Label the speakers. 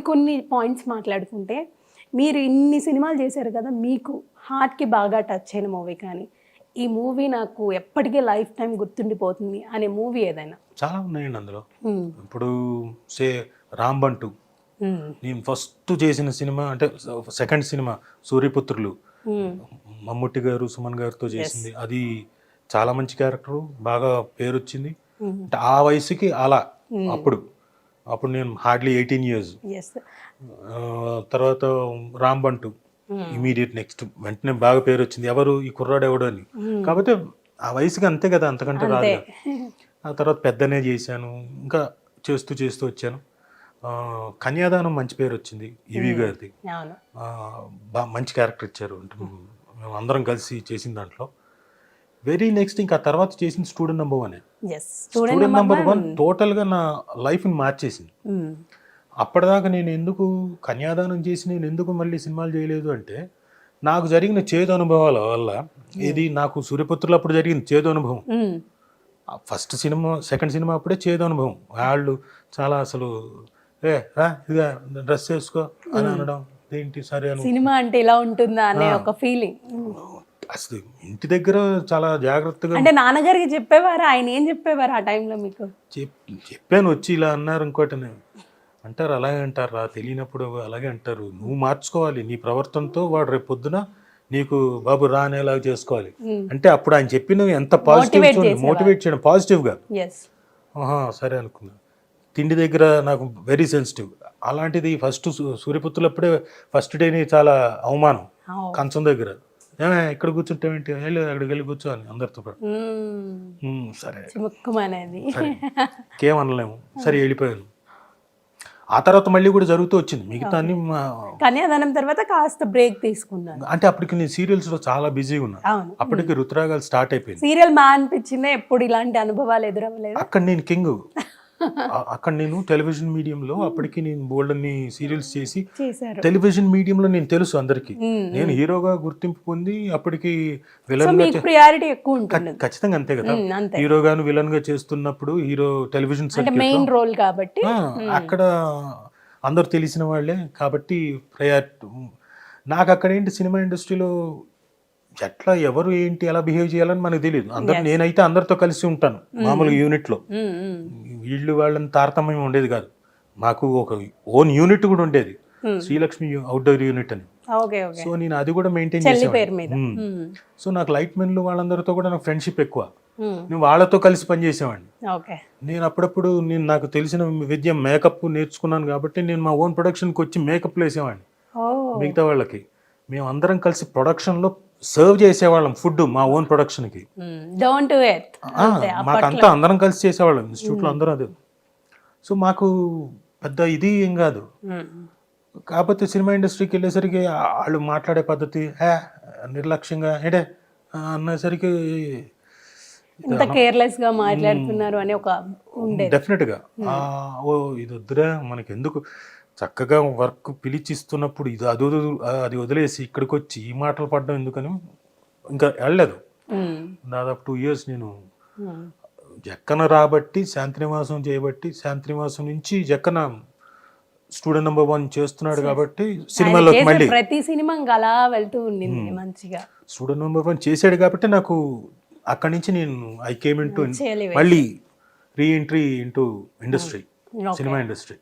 Speaker 1: కొన్ని కొన్ని పాయింట్స్ మాట్లాడుకుంటే మీరు ఇన్ని సినిమాలు చేశారు కదా మీకు హార్ట్కి బాగా టచ్ అయిన మూవీ కానీ ఈ మూవీ నాకు ఎప్పటికీ లైఫ్ టైం గుర్తుండిపోతుంది అనే మూవీ ఏదైనా?
Speaker 2: చాలా ఉన్నాయండి అందులో. ఇప్పుడు సే రాంబంటు. నేను ఫస్ట్ చేసిన సినిమా అంటే సెకండ్ సినిమా సూర్యపుత్రులు.
Speaker 1: మ్మ్.
Speaker 2: మమ్ముట్టి గారు సుమన్ గారితో చేసింది. అది చాలా మంచి క్యారెక్టర్ బాగా పేరు వచ్చింది. అంటే ఆ వయసుకి అలా అప్పుడు. అప్పుడు నేను హార్డ్లీ ఎయిటీన్ ఇయర్స్. తర్వాత రాంబంటు ఇమీడియట్ నెక్స్ట్. వెంటనే బాగా పేరు వచ్చింది. ఎవరు? ఈ కుర్రాడు ఎవడు అని. కాకపోతే ఆ వయసుకి అంతే కదా అంతకంటే రాదు. ఆ తర్వాత పెద్దనే చేశాను. ఇంకా చేస్తూ చేస్తూ వచ్చాను. కన్యాదానం మంచి పేరు వచ్చింది ఈవి గారిది. ఆ, బా మంచి క్యారెక్టర్ ఇచ్చారు. అంటే మేము అందరం కలిసి చేసిన దాంట్లో. వెరీ నెక్స్ట్ ఇంకా తర్వాత చేసిన student number one student number one టోటల్గా నా లైఫ్ని మార్చేసింది. అప్పటిదాకా నేను ఎందుకు కన్యాదానం చేసి నేను ఎందుకు మళ్ళీ సినిమాలు చేయలేదు అంటే నాకు జరిగిన చేదు అనుభవాల వల్ల ఇది నాకు సూర్యపుత్రులు అప్పుడు జరిగింది చేదు అనుభవం. ఫస్ట్ సినిమా సెకండ్ సినిమా అప్పుడే చేదు అనుభవం. వాళ్ళు చాలా అసలు ఏ రా ఇదిగా డ్రెస్ వేసుకో అని అనడం ఏంటి సరే
Speaker 1: సినిమా అంటే ఇలా ఉంటుందా అనే ఒక ఫీలింగ్
Speaker 2: అసలు ఇంటి దగ్గర చాలా జాగ్రత్తగా
Speaker 1: అంటే నాన్నగారికి చెప్పేవారు? ఆయన ఏం చెప్పేవారు ఆ టైంలో మీకు?
Speaker 2: చెప్- చెప్పాను వచ్చి ఇలా అన్నారు ఇంకోటి అంటారు అలాగే అంటారు రా తెలియనప్పుడు అలాగే అంటారు. నువ్వు మార్చుకోవాలి నీ ప్రవర్తనతో వాడు రేపు పొద్దున నీకు బాబు రా అనేలాగా చేసుకోవాలి. అంటే అప్పుడు ఆయన చెప్పినవి ఎంత పాజిటివ్. మోటివేట్ చేయడం పాజిటివ్గా ఆహా సరే అనుకున్నా. తిండి దగ్గర నాకు వెరీ సెన్సిటివ్ అలాంటిది ఫస్ట్ సూర్యపుత్రులప్పుడే ఫస్ట్ డేని చాలా అవమానం. కంచం దగ్గర. ఇక్కడ కూర్చుంటావేంటి వెళ్ళి అక్కడికి వెళ్ళి కూర్చో అని అందరితో పాటు. "ఉమ్, సరే. సరే. ఇంకేమనలేము. సరే వెళ్ళిపోయాను. ఆ తర్వాత మళ్ళీ కూడా జరుగుతూ వచ్చింది. మిగతా అన్ని
Speaker 1: కన్యాదానం తర్వాత కాస్త బ్రేక్ తీసుకున్నాను.
Speaker 2: అంటే అప్పటికి నేను సీరియల్స్లో చాలా బిజీగా ఉన్నా. అప్పటికి రుతురాగాలు స్టార్ట్ అయిపోయింది
Speaker 1: సీరియల్ మా అనిపించిందే ఎప్పుడు ఇలాంటి అనుభవాలు ఎదురవ్వలేదు.
Speaker 2: అక్కడ నేను కింగ్. అక్కడ నేను టెలివిజన్ మీడియంలో అప్పటికి నేను బోల్డ్ అన్ని సీరియల్స్ చేసి టెలివిజన్ మీడియంలో నేను తెలుసు అందరికి. నేను హీరోగా గుర్తింపు పొంది అప్పటికి విలన్
Speaker 1: ప్రియారిటీ ఎక్కువ ఉంటుంది.
Speaker 2: ఖచ్చితంగా అంతే కదా. హీరోగాను విలన్గా చేస్తున్నప్పుడు హీరో టెలివిజన్
Speaker 1: మెయిన్ రోల్ కాబట్టి
Speaker 2: అక్కడ అందరు తెలిసిన వాళ్ళే కాబట్టి ప్రయారిటీ నాకు అక్కడ ఏంటి సినిమా ఇండస్ట్రీలో ఎట్లా ఎవరు ఏంటి ఎలా బిహేవ్ చేయాలని మనకు తెలియదు అందరు నేనైతే అందరితో కలిసి ఉంటాను మామూలుగా యూనిట్లో
Speaker 1: మ్మ్, మ్మ్.
Speaker 2: వీళ్ళు వాళ్ళని తారతమ్యం ఉండేది కాదు. మాకు ఒక ఓన్ యూనిట్ కూడా ఉండేది.
Speaker 1: Hmm.
Speaker 2: శ్రీలక్ష్మి అవుట్డోర్ యూనిట్ అని. సో నేను అది కూడా మెయింటైన్ చేసేవాడిని. సో నాకు లైట్ మెన్లు వాళ్ళందరితో కూడా నాకు ఫ్రెండ్షిప్ ఎక్కువ. నేను వాళ్ళతో కలిసి పనిచేసేవాడిని నేను అప్పుడప్పుడు నేను నాకు తెలిసిన విద్య మేకప్ నేర్చుకున్నాను కాబట్టి నేను మా ఓన్ ప్రొడక్షన్కి వచ్చి మేకప్ వేసేవాడిని.
Speaker 1: ఓ
Speaker 2: మిగతా వాళ్ళకి. మేము అందరం కలిసి ప్రొడక్షన్లో సర్వ్ చేసేవాళ్ళం ఫుడ్ మా ఓన్ ప్రొడక్షన్కి.
Speaker 1: టు ఎర్త్
Speaker 2: మాకంతా అందరం కలిసి చేసేవాళ్ళం ఇన్స్టిట్యూట్లో అందరం అదే. సో మాకు పెద్ద ఇది ఏం కాదు. కాకపోతే సినిమా ఇండస్ట్రీకి వెళ్ళేసరికి వాళ్ళు మాట్లాడే పద్ధతి హే నిర్లక్ష్యంగా ఏడే అన్నసరికి
Speaker 1: ఇంత కేర్లెస్గా మాట్లాడుతున్నారు అని ఒక ఉండేది.
Speaker 2: డెఫినెట్గా ఓ ఇది వద్దురా మనకి ఎందుకు చక్కగా వర్క్ పిలిచిస్తున్నప్పుడు ఇది అది అది వదిలేసి ఇక్కడికి వచ్చి ఈ మాటలు పడడం ఎందుకని ఇంకా వెళ్ళలేదు. దాదాపు టూ ఇయర్స్ నేను. జక్కన రాబట్టి శాంతినివాసం చేయబట్టి శాంతినివాసం నుంచి జక్కన స్టూడెంట్ నెంబర్ వన్ చేస్తున్నాడు కాబట్టి సినిమాలోకి
Speaker 1: చేసే
Speaker 2: మళ్ళీ
Speaker 1: ప్రతి సినిమా అలా వెళ్తూ ఉండింది మంచిగా
Speaker 2: స్టూడెంట్ నెంబర్ వన్ చేశాడు కాబట్టి నాకు అక్కడి నుంచి నేను ఐ కేమ్ ఇన్ టు
Speaker 1: చేయలేవే.
Speaker 2: మళ్ళీ re entry into industry. Cinema industry